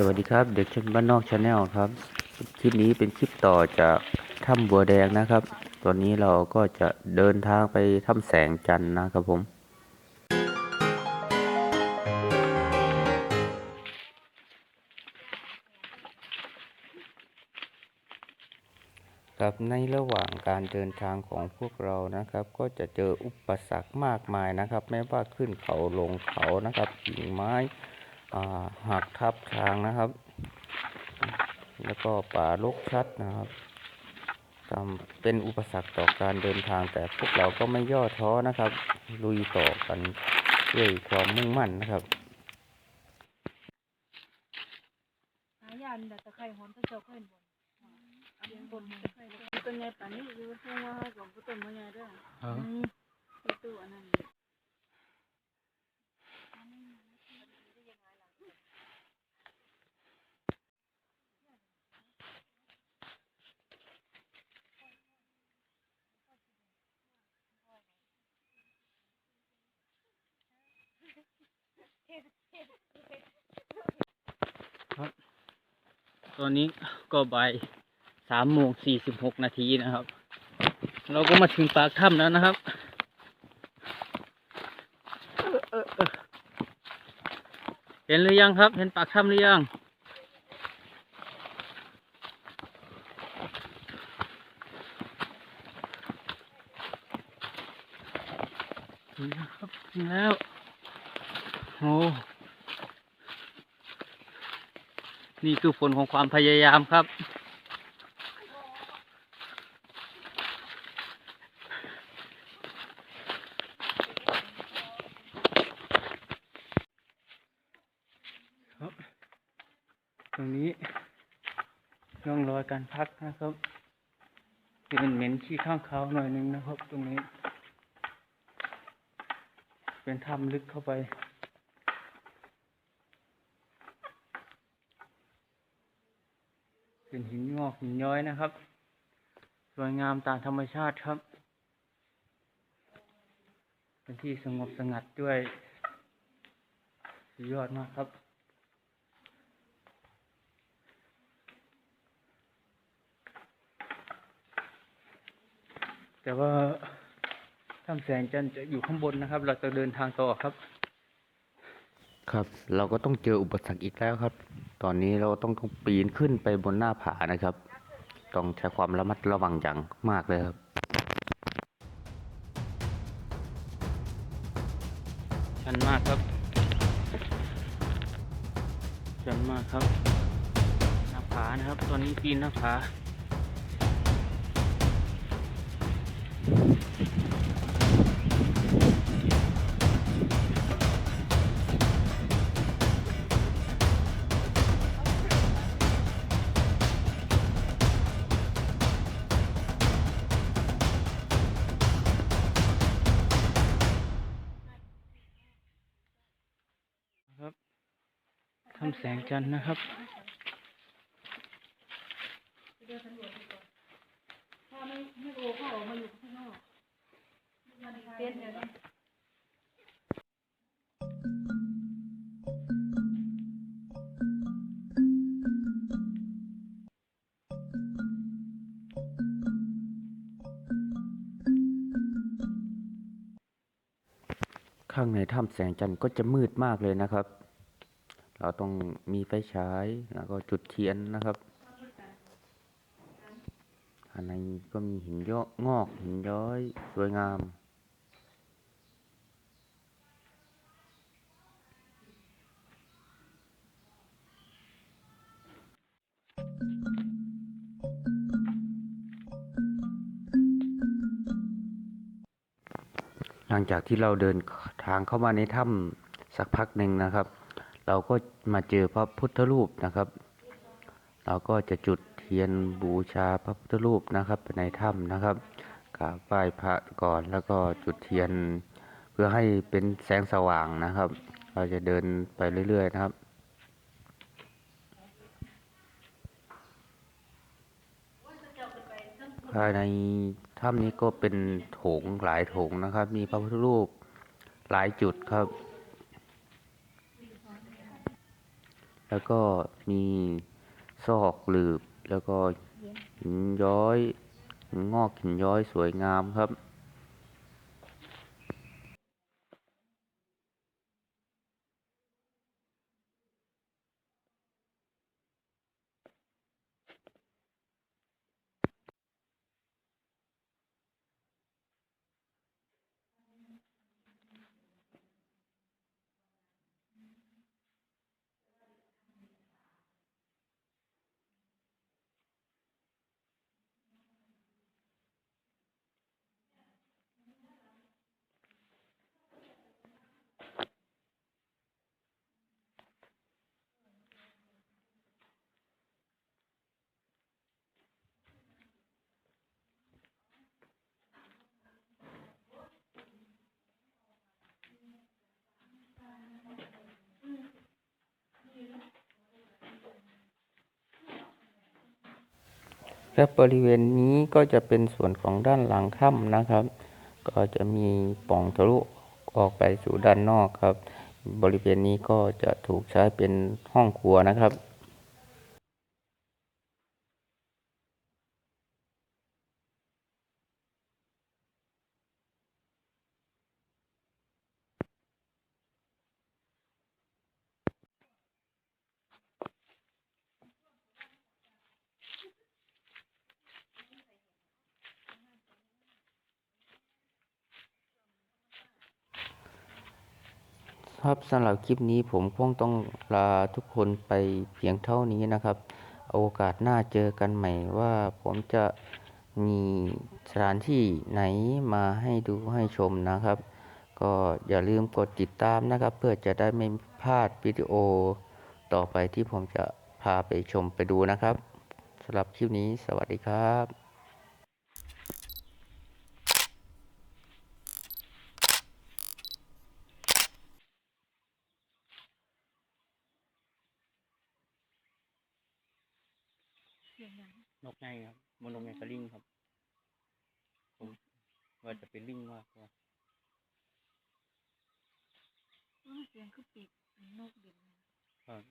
สวัสดีครับ เด็กชนบ้านนอกชาแนลครับ คลิปนี้เป็นคลิปต่อจากถ้ำบัวแดงนะครับ ตอนนี้เราก็จะเดินทางไปถ้ำแสงจันทร์นะครับผม ครับในระหว่างการเดินทางของพวกเรานะครับ ก็จะเจออุปสรรคมากมายนะครับ ไม่ว่าขึ้นเขาลงเขานะครับกิ่งไม้ หักทับทางนะครับ แล้วก็ป่ารกชัดนะครับทำเป็นอุปสรรคต่อการเดินทาง แต่พวกเราก็ไม่ย่อท้อนะครับ ลุยต่อกันด้วยความมุ่งมั่นนะครับหายานแบบตะไคร้หอมตะเจ้าก็เห็นบนอันนี้บนมันไคร้แล้วต้นใหญ่ป่านนี้อยู่ทุ่งว่าของผู้ต้นมะใหญ่เด้วยอืมไปตู้อันนั้ ตอนนี้ก็บ่ายสามโมงสี่สิบหกนาทีนะครับ เราก็มาถึงปากถ้ำแล้วนะครับเห็นหรือยังครับ เห็นปากถ้ำหรือยังถึงแล้วครับถึงแล้ว โอ้นี่คือผลของความพยายามครับครับ ตรงนี้ร่องรอยการพักนะครับเป็นเหม็นขี้ข้างเขาหน่อยหนึงนะครับ ตรงนี้ เป็นถ้ำลึกเข้าไป เป็นหินงอกหินย้อยนะครับ สวยงามตามธรรมชาติครับ เป็นที่สงบสงัดด้วยสุดยอดมากครับแต่ว่าถ้ำแสงจันจะอยู่ข้างบนนะครับ เราจะเดินทางต่อครับ ครับ เราก็ต้องเจออุปสรรคอีกแล้วครับ ตอนนี้เราต้องต้องปีนขึ้นไปบนหน้าผานะครับ ต้องใช้ความระมัดระวังอย่างมากเลยครับชันมากครับชันมากครับ หน้าผานะครับ ตอนนี้ปีนหน้าผา ทำแสงจันทร์นะครับข้างในถ้ำแสงจันทร์ก็จะมืดมากเลยนะครับ เราต้องมีไฟฉายแล้วก็จุดเทียนนะครับอันในก็มีหินยอกงอกหินย้อยสวยงามหลังจากที่เราเดินทางเข้ามาในถ้ำสักพักหนึ่งนะครับ เราก็มาเจอพระพุทธรูปนะครับ เราก็จะจุดเทียนบูชาพระพุทธรูปนะครับในถ้ำนะครับกราบไหว้พระก่อนแล้วก็จุดเทียน เพื่อให้เป็นแสงสว่างนะครับ เราจะเดินไปเรื่อย ๆ นะครับภายในถ้ำนี้ก็เป็นโถงหลายโถงนะครับ มีพระพุทธรูปหลายจุดครับ แล้วก็มีซอกหลืบ แล้วก็หินย้อยหินงอกหินย้อยสวยงามครับ และบริเวณนี้ก็จะเป็นส่วนของด้านหลังถ้ำนะครับ ก็จะมีป่องทะลุออกไปสู่ด้านนอกครับ บริเวณนี้ก็จะถูกใช้เป็นห้องครัวนะครับ ครับสำหรับคลิปนี้ผมคงต้องลาทุกคนไปเพียงเท่านี้นะครับ โอกาสหน้าเจอกันใหม่ว่าผมจะมีสถานที่ไหนมาให้ดูให้ชมนะครับ ก็อย่าลืมกดติดตามนะครับ เพื่อจะได้ไม่พลาดวิดีโอต่อไปที่ผมจะพาไปชมไปดูนะครับสำหรับคลิปนี้สวัสดีครับ เสียงหยังนกไงครับมันนกไงกระลิงครับ ผมว่าจะเป็นลิงมากกว่าเออเสียงคือปีกนกบินครับ